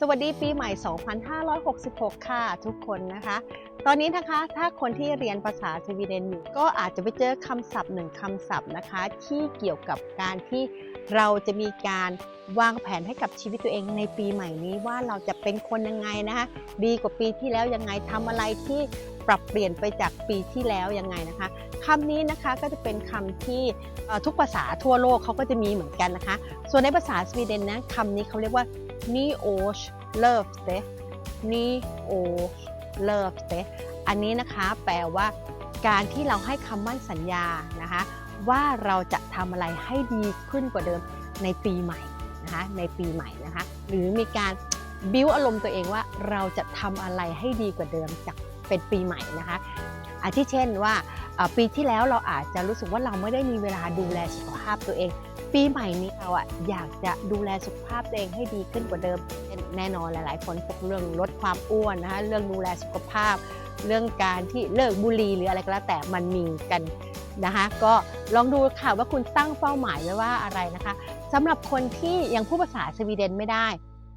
สวัสดีปีใหม่ 2566 ค่ะ ทุกคนนะคะ ตอนนี้นะคะถ้าคนที่เรียนภาษาสวีเดนอยู่ก็อาจจะไปเจอคำศัพท์หนึ่งคำศัพท์นะคะ ที่เกี่ยวกับการที่เราจะมีการวางแผนให้กับชีวิตตัวเองในปีใหม่นี้ว่าเราจะเป็นคนยังไงนะคะ ดีกว่าปีที่แล้วยังไงทำอะไรที่ปรับเปลี่ยนไปจากปีที่แล้วยังไงนะคะคำนี้นะคะก็จะเป็นคำที่ทุกภาษาทั่วโลกเขาก็จะมีเหมือนกันนะคะ ส่วนในภาษาสวีเดนนะคำนี้เขาเรียกว่า ni års löfte ni års löfte อันนี้นะคะแปลว่า การที่เราให้คำมั่นสัญญานะคะว่าเราจะทำอะไรให้ดีขึ้นกว่าเดิมในปีใหม่นะคะในปีใหม่นะคะหรือมีการบิ้วอารมณ์ตัวเองว่าเราจะทำอะไรให้ดีกว่าเดิมจากเป็นปีใหม่นะคะอาทิเช่นว่าปีที่แล้วเราอาจจะรู้สึกว่าเราไม่ได้มีเวลาดูแลสุขภาพตัวเอง ปีใหม่นี้เราอะอยากจะดูแลสุขภาพตัวเองให้ดีขึ้นกว่าเดิม แน่นอนหลาย ๆ คนพวกเรื่องลดความอ้วนนะคะเรื่องดูแลสุขภาพ เรื่องการที่เลิกบุหรี่หรืออะไรก็แล้วแต่มันมีกันนะคะ ก็ลองดูค่ะว่าคุณตั้งเป้าหมายไว้ว่าอะไรนะคะสำหรับคนที่ยังพูดภาษาสวีเดนไม่ได้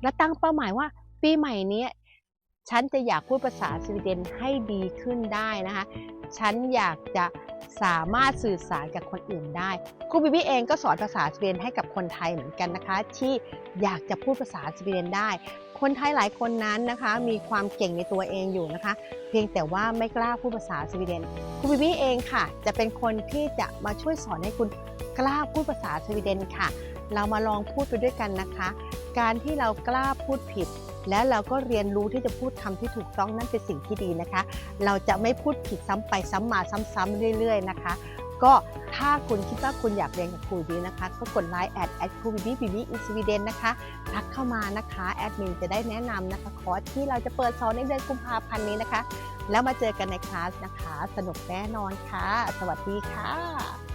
และตั้งเป้าหมายว่าปีใหม่นี้ ฉันจะอยากพูดภาษาสวีเดนให้ดีขึ้นได้นะคะ ฉันอยากจะสามารถสื่อสารกับคนอื่นได้ ครูบิบิเองก็สอนภาษาสวีเดนให้กับคนไทยเหมือนกันนะคะ ที่อยากจะพูดภาษาสวีเดนได้ คนไทยหลายคนนั้นนะคะ มีความเก่งในตัวเองอยู่นะคะ เพียงแต่ว่าไม่กล้าพูดภาษาสวีเดน ครูบิบิเองค่ะ จะเป็นคนที่จะมาช่วยสอนให้คุณกล้าพูดภาษาสวีเดนค่ะ เรามาลองพูดไปด้วยกันนะคะ การที่เรากล้าพูดผิด และเราก็เรียนรู้ที่จะพูดคำที่ถูกต้องนั่นเป็นสิ่งที่ดีนะคะ เราจะไม่พูดผิดซ้ำไปซ้ำมาซ้ำๆเรื่อย ๆ นะคะ ก็ถ้าคุณคิดว่าคุณอยากเรียนกับครูบีนะคะ ก็กดไลน์แอดแอดครูบีบีบีอินสวีเดนนะคะทักเข้ามานะคะแอดมินจะได้แนะนำนะคะคอร์สที่เราจะเปิดสอนในเดือนกุมภาพันธ์นี้นะคะ แล้วมาเจอกันในคลาสนะคะ สนุกแน่นอนค่ะ สวัสดีค่ะ